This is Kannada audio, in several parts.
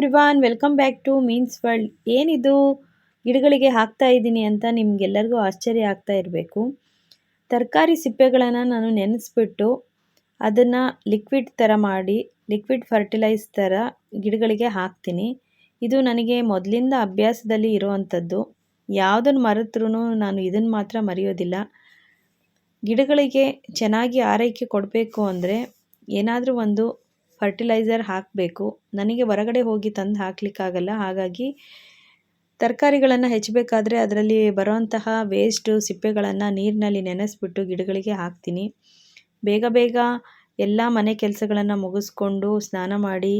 Everyone welcome back to means world ಏನಿದು? ಗಿಡಗಳಿಗೆ ಹಾಕ್ತಾ ಇದ್ದೀನಿ ಅಂತ ನಿಮಗೆಲ್ಲರಿಗೂ ಆಶ್ಚರ್ಯ ಆಗ್ತಾ ಇರಬೇಕು. ತರಕಾರಿ ಸಿಪ್ಪೆಗಳನ್ನು ನಾನು ನೆನೆಸ್ಬಿಟ್ಟು ಅದನ್ನು ಲಿಕ್ವಿಡ್ ಥರ ಮಾಡಿ ಲಿಕ್ವಿಡ್ ಫರ್ಟಿಲೈಸ್ ಥರ ಗಿಡಗಳಿಗೆ ಹಾಕ್ತೀನಿ. ಇದು ನನಗೆ ಮೊದಲಿಂದ ಅಭ್ಯಾಸದಲ್ಲಿ ಇರುವಂಥದ್ದು. ಯಾವುದನ್ನು ಮರೆತ್ರೂ ನಾನು ಇದನ್ನು ಮಾತ್ರ ಮರೆಯೋದಿಲ್ಲ. ಗಿಡಗಳಿಗೆ ಚೆನ್ನಾಗಿ ಆರೈಕೆ ಕೊಡಬೇಕು ಅಂದರೆ ಏನಾದರೂ ಒಂದು ಫರ್ಟಿಲೈಸರ್ ಹಾಕಬೇಕು. ನನಗೆ ಹೊರಗಡೆ ಹೋಗಿ ತಂದು ಹಾಕಲಿಕ್ಕಾಗಲ್ಲ. ಹಾಗಾಗಿ ತರಕಾರಿಗಳನ್ನು ಹೆಚ್ಚಬೇಕಾದ್ರೆ ಅದರಲ್ಲಿ ಬರೋಂತಹ ವೇಸ್ಟು ಸಿಪ್ಪೆಗಳನ್ನು ನೀರಿನಲ್ಲಿ ನೆನೆಸ್ಬಿಟ್ಟು ಗಿಡಗಳಿಗೆ ಹಾಕ್ತೀನಿ. ಬೇಗ ಬೇಗ ಎಲ್ಲ ಮನೆ ಕೆಲಸಗಳನ್ನು ಮುಗಿಸ್ಕೊಂಡು ಸ್ನಾನ ಮಾಡಿ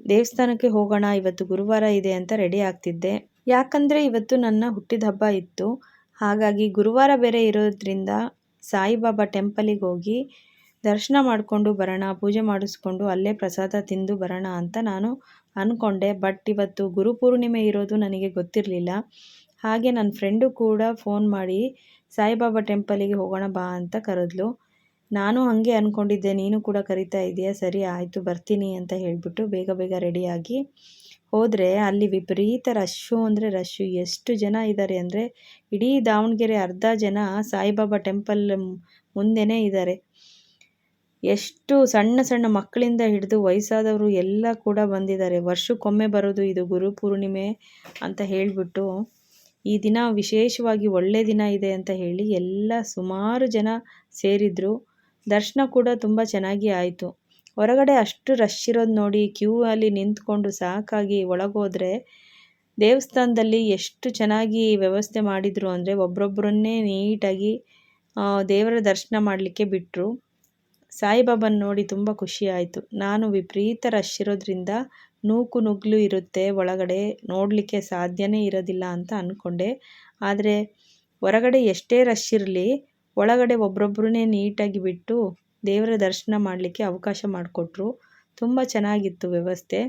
ದೇವಸ್ಥಾನಕ್ಕೆ ಹೋಗೋಣ. ಇವತ್ತು ಗುರುವಾರ ಇದೆ ಅಂತ ರೆಡಿ ಆಗ್ತಿದ್ದೆ. ಯಾಕಂದರೆ ಇವತ್ತು ನನ್ನ ಹುಟ್ಟಿದ ಹಬ್ಬ ಇತ್ತು. ಹಾಗಾಗಿ ಗುರುವಾರ ಬೇರೆ ಇರೋದ್ರಿಂದ ಸಾಯಿಬಾಬಾ ಟೆಂಪಲಿಗೆ ಹೋಗಿ ದರ್ಶನ ಮಾಡಿಕೊಂಡು ಬರೋಣ, ಪೂಜೆ ಮಾಡಿಸ್ಕೊಂಡು ಅಲ್ಲೇ ಪ್ರಸಾದ ತಿಂದು ಬರೋಣ ಅಂತ ನಾನು ಅಂದ್ಕೊಂಡೆ ಬಟ್ ಇವತ್ತು ಗುರುಪೂರ್ಣಿಮೆ ಇರೋದು ನನಗೆ ಗೊತ್ತಿರಲಿಲ್ಲ. ಹಾಗೆ ನನ್ನ ಫ್ರೆಂಡು ಕೂಡ ಫೋನ್ ಮಾಡಿ, ಸಾಯಿಬಾಬಾ ಟೆಂಪಲಿಗೆ ಹೋಗೋಣ ಬಾ ಅಂತ ಕರೆದ್ಲು. ನಾನು ಹಾಗೆ ಅಂದ್ಕೊಂಡಿದ್ದೆ ನೀನು ಕೂಡ ಕರಿತಾ ಇದೆಯಾ? ಸರಿ, ಆಯಿತು, ಬರ್ತೀನಿ ಅಂತ ಹೇಳಿಬಿಟ್ಟು ಬೇಗ ಬೇಗ ರೆಡಿಯಾಗಿ ಹೋದರೆ ಅಲ್ಲಿ ವಿಪರೀತ ರಶ್ಶು ಅಂದರೆ ರಶ್ಶು. ಎಷ್ಟು ಜನ ಇದ್ದಾರೆ ಅಂದರೆ, ಇಡೀ ದಾವಣಗೆರೆ ಅರ್ಧ ಜನ ಸಾಯಿಬಾಬಾ ಟೆಂಪಲ್ ಮುಂದೆನೇ ಇದ್ದಾರೆ ಎಷ್ಟು ಸಣ್ಣ ಸಣ್ಣ ಮಕ್ಕಳಿಂದ ಹಿಡಿದು ವಯಸ್ಸಾದವರು ಎಲ್ಲ ಕೂಡ ಬಂದಿದ್ದಾರೆ. ವರ್ಷಕ್ಕೊಮ್ಮೆ ಬರೋದು ಇದು ಗುರು ಪೂರ್ಣಿಮೆ ಅಂತ ಹೇಳಿಬಿಟ್ಟು ಈ ದಿನ ವಿಶೇಷವಾಗಿ ಒಳ್ಳೆ ದಿನ ಇದೆ ಅಂತ ಹೇಳಿ ಎಲ್ಲ ಸುಮಾರು ಜನ ಸೇರಿದ್ರು. ದರ್ಶನ ಕೂಡ ತುಂಬ ಚೆನ್ನಾಗಿ ಆಯಿತು. ಹೊರಗಡೆ ಅಷ್ಟು ರಶ್ ಇರೋದು ನೋಡಿ ಕ್ಯೂ ಅಲ್ಲಿ ನಿಂತ್ಕೊಂಡು ಸಾಕಾಗಿ ಒಳಗೋದ್ರೆ ದೇವಸ್ಥಾನದಲ್ಲಿ ಎಷ್ಟು ಚೆನ್ನಾಗಿ ವ್ಯವಸ್ಥೆ ಮಾಡಿದರು ಅಂದರೆ ಒಬ್ರೊಬ್ಬರನ್ನೇ ನೀಟಾಗಿ ದೇವರ ದರ್ಶನ ಮಾಡಲಿಕ್ಕೆ ಬಿಟ್ಟರು ಸಾಯಿಬಾಬನ ನೋಡಿ ತುಂಬ ಖುಷಿ ಆಯಿತು. ನಾನು ವಿಪರೀತ ರಶ್ ಇರೋದ್ರಿಂದ ನೂಕು ನುಗ್ಲು ಇರುತ್ತೆ, ಒಳಗಡೆ ನೋಡಲಿಕ್ಕೆ ಸಾಧ್ಯನೇ ಇರೋದಿಲ್ಲ ಅಂತ ಅಂದ್ಕೊಂಡೆ ಆದರೆ ಹೊರಗಡೆ ಎಷ್ಟೇ ರಶ್ ಇರಲಿ, ಒಳಗಡೆ ಒಬ್ರೊಬ್ಬರನ್ನೇ ನೀಟಾಗಿ ಬಿಟ್ಟು ದೇವರ ದರ್ಶನ ಮಾಡಲಿಕ್ಕೆ ಅವಕಾಶ ಮಾಡಿಕೊಟ್ರು. ತುಂಬ ಚೆನ್ನಾಗಿತ್ತು ವ್ಯವಸ್ಥೆ.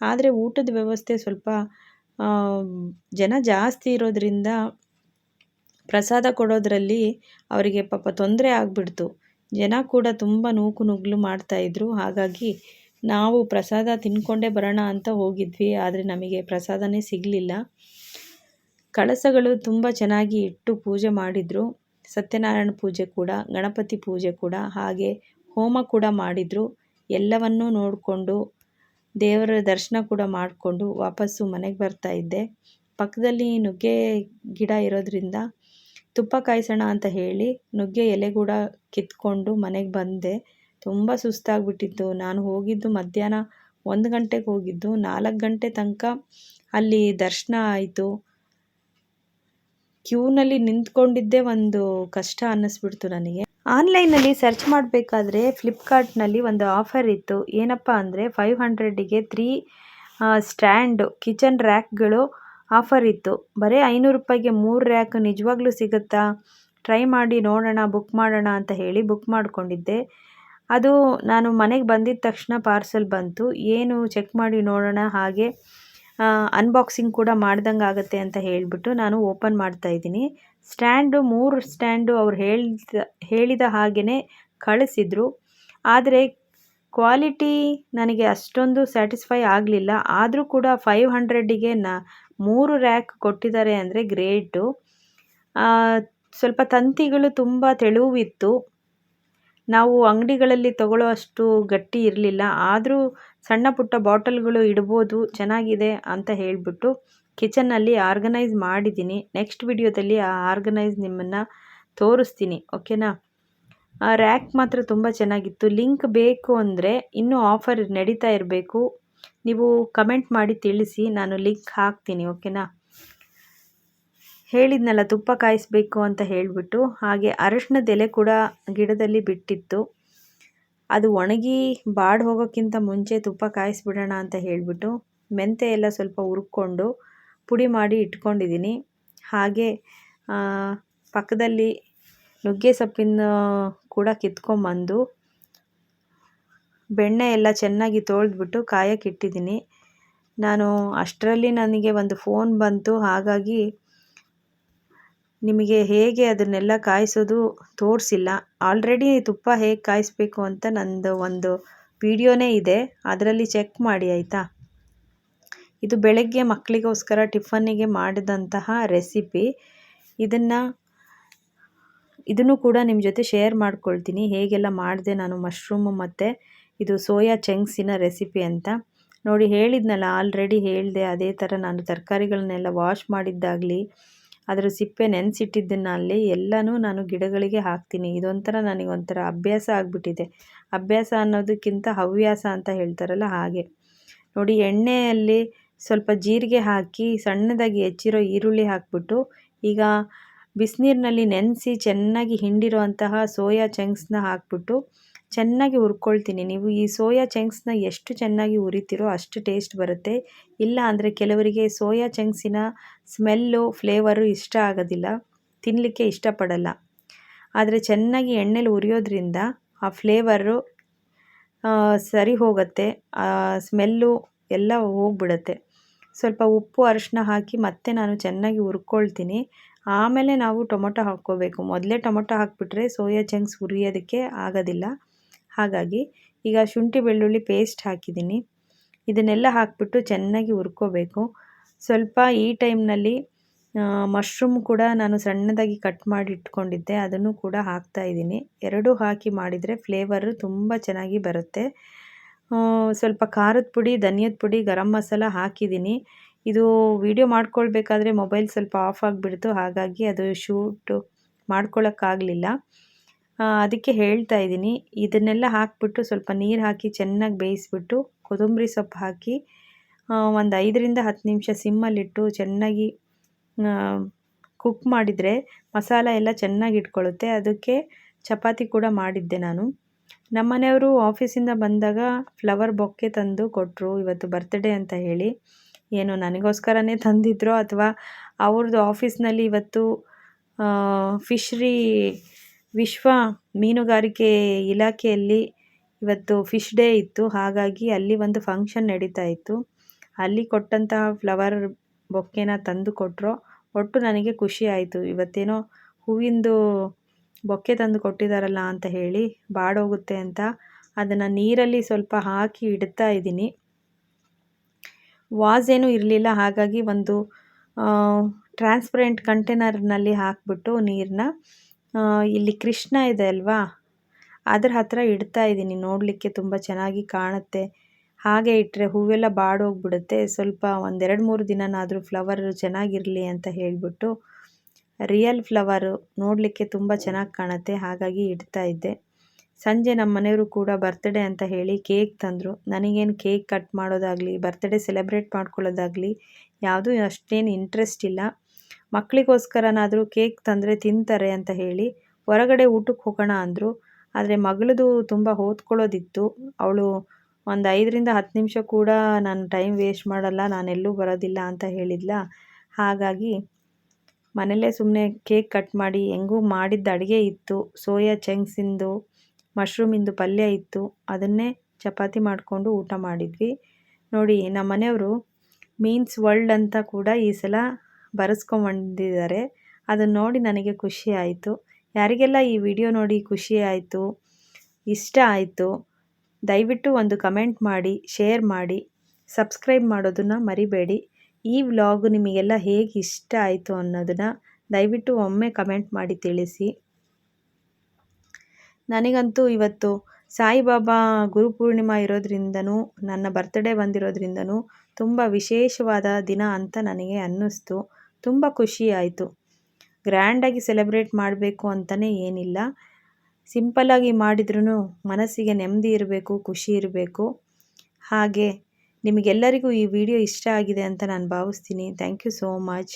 ಆದರೆ ಊಟದ ವ್ಯವಸ್ಥೆ ಸ್ವಲ್ಪ ಜನ ಜಾಸ್ತಿ ಇರೋದ್ರಿಂದ ಪ್ರಸಾದ ಕೊಡೋದರಲ್ಲಿ ಅವರಿಗೆ ಪಾಪ ತೊಂದರೆ ಆಗಿಬಿಡ್ತು. ಜನ ಕೂಡ ತುಂಬ ನೂಕು ನುಗ್ಲು ಮಾಡ್ತಾಯಿದ್ರು ಹಾಗಾಗಿ ನಾವು ಪ್ರಸಾದ ತಿನ್ಕೊಂಡೇ ಬರೋಣ ಅಂತ ಹೋಗಿದ್ವಿ, ಆದರೆ ನಮಗೆ ಪ್ರಸಾದನೇ ಸಿಗಲಿಲ್ಲ. ಕಳಸಗಳು ತುಂಬ ಚೆನ್ನಾಗಿ ಇಟ್ಟು ಪೂಜೆ ಮಾಡಿದರು. ಸತ್ಯನಾರಾಯಣ ಪೂಜೆ ಕೂಡ, ಗಣಪತಿ ಪೂಜೆ ಕೂಡ, ಹಾಗೆ ಹೋಮ ಕೂಡ ಮಾಡಿದರು. ಎಲ್ಲವನ್ನೂ ನೋಡಿಕೊಂಡು, ದೇವರ ದರ್ಶನ ಕೂಡ ಮಾಡಿಕೊಂಡು ವಾಪಸ್ಸು ಮನೆಗೆ ಬರ್ತಾ ಇದ್ದೆ. ಪಕ್ಕದಲ್ಲಿ ನುಗ್ಗೆ ಗಿಡ ಇರೋದ್ರಿಂದ ತುಪ್ಪ ಕಾಯಿಸೋಣ ಅಂತ ಹೇಳಿ ನುಗ್ಗೆ ಎಲೆ ಕೂಡ ಕಿತ್ಕೊಂಡು ಮನೆಗೆ ಬಂದೆ. ತುಂಬ ಸುಸ್ತಾಗಿಬಿಟ್ಟಿತ್ತು. ನಾನು ಹೋಗಿದ್ದು ಮಧ್ಯಾಹ್ನ ಒಂದು ಗಂಟೆಗೆ ಹೋಗಿದ್ದು. ನಾಲ್ಕು ಗಂಟೆ ತನಕ ಅಲ್ಲಿ ದರ್ಶನ ಆಯಿತು. ಕ್ಯೂನಲ್ಲಿ ನಿಂತ್ಕೊಂಡಿದ್ದೇ ಒಂದು ಕಷ್ಟ ಅನ್ನಿಸ್ಬಿಡ್ತು ನನಗೆ. ಆನ್ಲೈನಲ್ಲಿ ಸರ್ಚ್ ಮಾಡಬೇಕಾದ್ರೆ ಫ್ಲಿಪ್ಕಾರ್ಟ್ನಲ್ಲಿ ಒಂದು ಆಫರ್ ಇತ್ತು. ಏನಪ್ಪ ಅಂದರೆ ಫೈವ್ ಹಂಡ್ರೆಡಿಗೆ ತ್ರೀ ಸ್ಟ್ಯಾಂಡು ಕಿಚನ್ ರ್ಯಾಕ್ಗಳು ಆಫರ್ ಇತ್ತು. ಬರೀ ಐನೂರು ರೂಪಾಯಿಗೆ ಮೂರು ರ್ಯಾಕ್ ನಿಜವಾಗ್ಲೂ ಸಿಗುತ್ತಾ? ಟ್ರೈ ಮಾಡಿ ನೋಡೋಣ, ಬುಕ್ ಮಾಡೋಣ ಅಂತ ಹೇಳಿ ಬುಕ್ ಮಾಡಿಕೊಂಡಿದ್ದೆ. ಅದು ನಾನು ಮನೆಗೆ ಬಂದಿದ್ದ ತಕ್ಷಣ ಪಾರ್ಸೆಲ್ ಬಂತು. ಏನು ಚೆಕ್ ಮಾಡಿ ನೋಡೋಣ, ಹಾಗೆ ಅನ್ಬಾಕ್ಸಿಂಗ್ ಕೂಡ ಮಾಡ್ದಂಗೆ ಆಗುತ್ತೆ ಅಂತ ಹೇಳಿಬಿಟ್ಟು ನಾನು ಓಪನ್ ಮಾಡ್ತಾ ಇದ್ದೀನಿ. ಸ್ಟ್ಯಾಂಡು, ಮೂರು ಸ್ಟ್ಯಾಂಡು ಅವ್ರು ಹೇಳಿದ ಹೇಳಿದ ಹಾಗೆಯೇ ಕಳಿಸಿದ್ರು. ಆದರೆ ಕ್ವಾಲಿಟಿ ನನಗೆ ಅಷ್ಟೊಂದು ಸ್ಯಾಟಿಸ್ಫೈ ಆಗಲಿಲ್ಲ. ಆದರೂ ಕೂಡ ಫೈವ್ ಹಂಡ್ರೆಡಿಗೆ ನ ಮೂರು ರ್ಯಾಕ್ ಕೊಟ್ಟಿದ್ದಾರೆ ಅಂದರೆ ಗ್ರೇಟು ಸ್ವಲ್ಪ ತಂತಿಗಳು ತುಂಬ ತೆಳುವಿತ್ತು. ನಾವು ಅಂಗಡಿಗಳಲ್ಲಿ ತಗೊಳ್ಳೋ ಅಷ್ಟು ಗಟ್ಟಿ ಇರಲಿಲ್ಲ. ಆದರೂ ಸಣ್ಣ ಪುಟ್ಟ ಬಾಟಲ್ಗಳು ಇಡ್ಬೋದು, ಚೆನ್ನಾಗಿದೆ ಅಂತ ಹೇಳಿಬಿಟ್ಟು ಕಿಚನ್ನಲ್ಲಿ ಆರ್ಗನೈಸ್ ಮಾಡಿದ್ದೀನಿ. ನೆಕ್ಸ್ಟ್ ವಿಡಿಯೋದಲ್ಲಿ ಆ ಆರ್ಗನೈಸ್ ನಿಮ್ಮನ್ನು ತೋರಿಸ್ತೀನಿ ಓಕೆನಾ ಆ ರ್ಯಾಕ್ ಮಾತ್ರ ತುಂಬ ಚೆನ್ನಾಗಿತ್ತು. ಲಿಂಕ್ ಬೇಕು ಅಂದರೆ ಇನ್ನೂ ಆಫರ್ ನಡೀತಾ ಇರಬೇಕು. ನೀವು ಕಮೆಂಟ್ ಮಾಡಿ ತಿಳಿಸಿ, ನಾನು ಲಿಂಕ್ ಹಾಕ್ತೀನಿ, ಓಕೆನಾ? ಹೇಳಿದ್ನಲ್ಲ, ತುಪ್ಪ ಕಾಯಿಸ್ಬೇಕು ಅಂತ ಹೇಳಿಬಿಟ್ಟು, ಹಾಗೆ ಅರಶಿನದ ಎಲೆ ಕೂಡ ಗಿಡದಲ್ಲಿ ಬಿಟ್ಟಿತ್ತು. ಅದು ಒಣಗಿ ಬಾಡಿ ಹೋಗೋಕ್ಕಿಂತ ಮುಂಚೆ ತುಪ್ಪ ಕಾಯಿಸ್ಬಿಡೋಣ ಅಂತ ಹೇಳಿಬಿಟ್ಟು, ಮೆಂತೆ ಎಲ್ಲ ಸ್ವಲ್ಪ ಹುರ್ಕೊಂಡು ಪುಡಿ ಮಾಡಿ ಇಟ್ಕೊಂಡಿದ್ದೀನಿ. ಹಾಗೆ ಪಕ್ಕದಲ್ಲಿ ನುಗ್ಗೆ ಸೊಪ್ಪಿನ ಕೂಡ ಕಿತ್ಕೊಂಬಂದು ಬೆಣ್ಣೆ ಎಲ್ಲ ಚೆನ್ನಾಗಿ ತೊಳೆದ್ಬಿಟ್ಟು ಕಾಯಕ್ಕೆ ಇಟ್ಟಿದ್ದೀನಿ. ನಾನು ಅಷ್ಟರಲ್ಲಿ ನನಗೆ ಒಂದು ಫೋನ್ ಬಂತು. ಹಾಗಾಗಿ ನಿಮಗೆ ಹೇಗೆ ಅದನ್ನೆಲ್ಲ ಕಾಯಿಸೋದು ತೋರಿಸಿಲ್ಲ. ಆಲ್ರೆಡಿ ತುಪ್ಪ ಹೇಗೆ ಕಾಯಿಸ್ಬೇಕು ಅಂತ ನಂದು ಒಂದು ವಿಡಿಯೋನೇ ಇದೆ. ಅದರಲ್ಲಿ ಚೆಕ್ ಮಾಡಿ, ಆಯಿತಾ? ಇದು ಬೆಳಗ್ಗೆ ಮಕ್ಕಳಿಗೋಸ್ಕರ ಟಿಫನ್ನಿಗೆ ಮಾಡಿದಂತಹ ರೆಸಿಪಿ. ಇದನ್ನು ಇದನ್ನು ಕೂಡ ನಿಮ್ಮ ಜೊತೆ ಶೇರ್ ಮಾಡ್ಕೊಳ್ತೀನಿ. ಹೇಗೆಲ್ಲ ಮಾಡಿದೆ ನಾನು ಮಶ್ರೂಮು ಮತ್ತು ಇದು ಸೋಯಾ ಚಂಕ್ಸಿನ ರೆಸಿಪಿ ಅಂತ. ನೋಡಿ, ಹೇಳಿದ್ನಲ್ಲ ಆಲ್ರೆಡಿ ಹೇಳಿದೆ, ಅದೇ ಥರ ನಾನು ತರಕಾರಿಗಳನ್ನೆಲ್ಲ ವಾಶ್ ಮಾಡಿದ್ದಾಗಲಿ, ಅದರ ಸಿಪ್ಪೆ ನೆನೆಸಿಟ್ಟಿದ್ದನ್ನು ಅಲ್ಲಿ ಎಲ್ಲನೂ ನಾನು ಗಿಡಗಳಿಗೆ ಹಾಕ್ತೀನಿ. ಇದೊಂಥರ ನನಗೊಂಥರ ಅಭ್ಯಾಸ ಆಗಿಬಿಟ್ಟಿದೆ. ಅಭ್ಯಾಸ ಅನ್ನೋದಕ್ಕಿಂತ ಹವ್ಯಾಸ ಅಂತ ಹೇಳ್ತಾರಲ್ಲ ಹಾಗೆ. ನೋಡಿ, ಎಣ್ಣೆಯಲ್ಲಿ ಸ್ವಲ್ಪ ಜೀರಿಗೆ ಹಾಕಿ ಸಣ್ಣದಾಗಿ ಹೆಚ್ಚಿರೋ ಈರುಳ್ಳಿ ಹಾಕ್ಬಿಟ್ಟು, ಈಗ ಬಿಸಿನೀರಿನಲ್ಲಿ ನೆನೆಸಿ ಚೆನ್ನಾಗಿ ಹಿಂಡಿರುವಂತಹ ಸೋಯಾ ಚಂಕ್ಸ್ನ ಹಾಕ್ಬಿಟ್ಟು ಚೆನ್ನಾಗಿ ಹುರ್ಕೊಳ್ತೀನಿ. ನೀವು ಈ ಸೋಯಾ ಚಂಕ್ಸ್ನ ಎಷ್ಟು ಚೆನ್ನಾಗಿ ಹುರಿತೀರೋ ಅಷ್ಟು ಟೇಸ್ಟ್ ಬರುತ್ತೆ. ಇಲ್ಲ ಅಂದರೆ ಕೆಲವರಿಗೆ ಸೋಯಾ ಚಂಕ್ಸಿನ ಸ್ಮೆಲ್ಲು, ಫ್ಲೇವರು ಇಷ್ಟ ಆಗೋದಿಲ್ಲ. ತಿನ್ನಲಿಕ್ಕೆ ಇಷ್ಟಪಡಲ್ಲ. ಆದರೆ ಚೆನ್ನಾಗಿ ಎಣ್ಣೆಲಿ ಹುರಿಯೋದ್ರಿಂದ ಆ ಫ್ಲೇವರು ಸರಿ ಹೋಗುತ್ತೆ. ಸ್ಮೆಲ್ಲು ಎಲ್ಲ ಹೋಗ್ಬಿಡುತ್ತೆ. ಸ್ವಲ್ಪ ಉಪ್ಪು ಅರಿಶಿನ ಹಾಕಿ ಮತ್ತೆ ನಾನು ಚೆನ್ನಾಗಿ ಹುರ್ಕೊಳ್ತೀನಿ. ಆಮೇಲೆ ನಾವು ಟೊಮೊಟೊ ಹಾಕ್ಕೋಬೇಕು. ಮೊದಲೇ ಟೊಮೊಟೊ ಹಾಕಿಬಿಟ್ರೆ ಸೋಯಾ ಚಂಕ್ಸ್ ಹುರಿಯೋದಕ್ಕೆ ಆಗೋದಿಲ್ಲ. ಹಾಗಾಗಿ ಈಗ ಶುಂಠಿ ಬೆಳ್ಳುಳ್ಳಿ ಪೇಸ್ಟ್ ಹಾಕಿದ್ದೀನಿ. ಇದನ್ನೆಲ್ಲ ಹಾಕಿಬಿಟ್ಟು ಚೆನ್ನಾಗಿ ಹುರ್ಕೋಬೇಕು. ಸ್ವಲ್ಪ ಈ ಟೈಮ್ನಲ್ಲಿ ಮಶ್ರೂಮ್ ಕೂಡ ನಾನು ಸಣ್ಣದಾಗಿ ಕಟ್ ಮಾಡಿ ಇಟ್ಕೊಂಡಿದ್ದೆ ಅದನ್ನು ಕೂಡ ಹಾಕ್ತಾ ಇದ್ದೀನಿ. ಎರಡೂ ಹಾಕಿ ಮಾಡಿದರೆ ಫ್ಲೇವರು ತುಂಬ ಚೆನ್ನಾಗಿ ಬರುತ್ತೆ. ಸ್ವಲ್ಪ ಖಾರದ ಪುಡಿ, ಧನಿಯದ ಪುಡಿ, ಗರಂ ಮಸಾಲ ಹಾಕಿದ್ದೀನಿ. ಇದು ವಿಡಿಯೋ ಮಾಡ್ಕೊಳ್ಬೇಕಾದ್ರೆ ಮೊಬೈಲ್ ಸ್ವಲ್ಪ ಆಫ್ ಆಗಿಬಿಡ್ತು. ಹಾಗಾಗಿ ಅದು ಶೂಟು ಮಾಡ್ಕೊಳ್ಳೋಕ್ಕಾಗಲಿಲ್ಲ ಅದಕ್ಕೆ ಹೇಳ್ತಾ ಇದ್ದೀನಿ. ಇದನ್ನೆಲ್ಲ ಹಾಕಿಬಿಟ್ಟು ಸ್ವಲ್ಪ ನೀರು ಹಾಕಿ ಚೆನ್ನಾಗಿ ಬೇಯಿಸ್ಬಿಟ್ಟು ಕೊತ್ತಂಬರಿ ಸೊಪ್ಪು ಹಾಕಿ ಒಂದು ಐದರಿಂದ ಹತ್ತು ನಿಮಿಷ ಸಿಮ್ಮಲ್ಲಿಟ್ಟು ಚೆನ್ನಾಗಿ ಕುಕ್ ಮಾಡಿದರೆ ಮಸಾಲ ಎಲ್ಲ ಚೆನ್ನಾಗಿ ಇಟ್ಕೊಳ್ಳುತ್ತೆ ಅದಕ್ಕೆ ಚಪಾತಿ ಕೂಡ ಮಾಡಿದ್ದೆ ನಾನು. ನಮ್ಮ ಮನೆಯವರು ಆಫೀಸಿಂದ ಬಂದಾಗ ಫ್ಲವರ್ ಬೊಕ್ಕೆ ತಂದು ಕೊಟ್ಟರು ಇವತ್ತು ಬರ್ತ್ಡೇ ಅಂತ ಹೇಳಿ. ಏನು ನನಗೋಸ್ಕರನೇ ತಂದಿದ್ರು ಅಥವಾ ಅವ್ರದ್ದು ಆಫೀಸ್ನಲ್ಲಿ ಇವತ್ತು ಫಿಶ್ರಿ ವಿಶ್ವ ಮೀನುಗಾರಿಕೆ ಇಲಾಖೆಯಲ್ಲಿ ಇವತ್ತು ಫಿಶ್ ಡೇ ಇತ್ತು. ಹಾಗಾಗಿ ಅಲ್ಲಿ ಒಂದು ಫಂಕ್ಷನ್ ನಡೀತಾ ಇತ್ತು. ಅಲ್ಲಿ ಕೊಟ್ಟಂತಹ ಫ್ಲವರ್ ಬೊಕ್ಕೆನ ತಂದು ಕೊಟ್ಟರು ಒಟ್ಟು ನನಗೆ ಖುಷಿ ಆಯಿತು. ಇವತ್ತೇನೋ ಹೂವಿಂದು ಬೊಕ್ಕೆ ತಂದು ಕೊಟ್ಟಿದ್ದಾರಲ್ಲ ಅಂತ ಹೇಳಿ ಬಾಡೋಗುತ್ತೆ ಅಂತ. ಅದನ್ನು ನೀರಲ್ಲಿ ಸ್ವಲ್ಪ ಹಾಕಿ ಇಡ್ತಾ ಇದ್ದೀನಿ. ವಾಸ್ ಏನೂ ಇರಲಿಲ್ಲ. ಹಾಗಾಗಿ ಒಂದು ಟ್ರಾನ್ಸ್ಪರೆಂಟ್ ಕಂಟೈನರ್ನಲ್ಲಿ ಹಾಕಿಬಿಟ್ಟು ನೀರನ್ನ ಇಲ್ಲಿ ಕೃಷ್ಣ ಇದೆ ಅಲ್ವಾ? ಅದ್ರ ಹತ್ತಿರ ಇಡ್ತಾ ಇದ್ದೀನಿ, ನೋಡಲಿಕ್ಕೆ ತುಂಬ ಚೆನ್ನಾಗಿ ಕಾಣುತ್ತೆ. ಹಾಗೆ ಇಟ್ಟರೆ ಹೂವೆಲ್ಲ ಬಾಡೋಗ್ಬಿಡುತ್ತೆ. ಸ್ವಲ್ಪ ಒಂದೆರಡು ಮೂರು ದಿನನಾದರೂ ಫ್ಲವರ್ ಚೆನ್ನಾಗಿರಲಿ ಅಂತ ಹೇಳಿಬಿಟ್ಟು ರಿಯಲ್ ಫ್ಲವರು ನೋಡಲಿಕ್ಕೆ ತುಂಬ ಚೆನ್ನಾಗಿ ಕಾಣುತ್ತೆ. ಹಾಗಾಗಿ ಇಡ್ತಾ ಇದ್ದೆ. ಸಂಜೆ ನಮ್ಮ ಮನೆಯವರು ಕೂಡ ಬರ್ತ್ಡೇ ಅಂತ ಹೇಳಿ ಕೇಕ್ ತಂದರು. ನನಗೇನು ಕೇಕ್ ಕಟ್ ಮಾಡೋದಾಗಲಿ ಬರ್ತ್ಡೇ ಸೆಲೆಬ್ರೇಟ್ ಮಾಡ್ಕೊಳ್ಳೋದಾಗಲಿ, ಯಾವುದೂ ಅಷ್ಟೇನು ಇಂಟ್ರೆಸ್ಟ್ ಇಲ್ಲ. ಮಕ್ಕಳಿಗೋಸ್ಕರನಾದರೂ ಕೇಕ್ ತಂದರೆ ತಿಂತಾರೆ ಅಂತ ಹೇಳಿ ಹೊರಗಡೆ ಊಟಕ್ಕೆ ಹೋಗೋಣ ಅಂದರು. ಆದರೆ ಮಗಳದು ತುಂಬ ಓದ್ಕೊಳ್ಳೋದಿತ್ತು ಅವಳು ಒಂದು ಐದರಿಂದ ಹತ್ತು ನಿಮಿಷ ಕೂಡ ನಾನು ಟೈಮ್ ವೇಸ್ಟ್ ಮಾಡಲ್ಲ ಎಲ್ಲೂ ಬರೋದಿಲ್ಲ ಅಂತ ಹೇಳಿದ್ಲ. ಹಾಗಾಗಿ ಮನೆಯಲ್ಲೇ ಸುಮ್ಮನೆ ಕೇಕ್ ಕಟ್ ಮಾಡಿ ಹೆಂಗೂ ಮಾಡಿದ್ದ ಅಡುಗೆ ಇತ್ತು. ಸೋಯಾ ಚೆಂಗ್ಸಿಂದು, ಮಶ್ರೂಮಿಂದು ಪಲ್ಯ ಇತ್ತು. ಅದನ್ನೇ ಚಪಾತಿ ಮಾಡಿಕೊಂಡು ಊಟ ಮಾಡಿದ್ವಿ. ನೋಡಿ ನಮ್ಮ ಮನೆಯವರು ಮೀನ್ಸ್ ವರ್ಲ್ಡ್ ಅಂತ ಕೂಡ ಈ ಸಲ ಬರೆಸ್ಕೊಂಬಂದಿದ್ದಾರೆ. ಅದನ್ನು ನೋಡಿ ನನಗೆ ಖುಷಿ ಆಯಿತು. ಯಾರಿಗೆಲ್ಲ ಈ ವಿಡಿಯೋ ನೋಡಿ ಖುಷಿ ಆಯಿತು, ಇಷ್ಟ ಆಯಿತು, ದಯವಿಟ್ಟು ಒಂದು ಕಮೆಂಟ್ ಮಾಡಿ, ಶೇರ್ ಮಾಡಿ, ಸಬ್ಸ್ಕ್ರೈಬ್ ಮಾಡೋದನ್ನು ಮರಿಬೇಡಿ. ಈ ವ್ಲಾಗ್ ನಿಮಗೆಲ್ಲ ಹೇಗೆ ಇಷ್ಟ ಆಯಿತು ಅನ್ನೋದನ್ನು ದಯವಿಟ್ಟು ಒಮ್ಮೆ ಕಮೆಂಟ್ ಮಾಡಿ ತಿಳಿಸಿ. ನನಗಂತೂ ಇವತ್ತು ಸಾಯಿಬಾಬಾ ಗುರುಪೂರ್ಣಿಮಾ ಇರೋದ್ರಿಂದನೂ, ನನ್ನ ಬರ್ತ್ಡೇ ಬಂದಿರೋದ್ರಿಂದನೂ ತುಂಬ ವಿಶೇಷವಾದ ದಿನ ಅಂತ ನನಗೆ ಅನ್ನಿಸ್ತು. ತುಂಬ ಖುಷಿ ಆಯಿತು. ಗ್ರ್ಯಾಂಡಾಗಿ ಸೆಲೆಬ್ರೇಟ್ ಮಾಡಬೇಕು ಅಂತಲೇ ಏನಿಲ್ಲ. ಸಿಂಪಲ್ಲಾಗಿ ಮಾಡಿದ್ರೂ ಮನಸ್ಸಿಗೆ ನೆಮ್ಮದಿ ಇರಬೇಕು, ಖುಷಿ ಇರಬೇಕು. ಹಾಗೆ ನಿಮಗೆಲ್ಲರಿಗೂ ಈ ವಿಡಿಯೋ ಇಷ್ಟ ಆಗಿದೆ ಅಂತ ನಾನು ಭಾವಿಸ್ತೀನಿ. Thank you so much.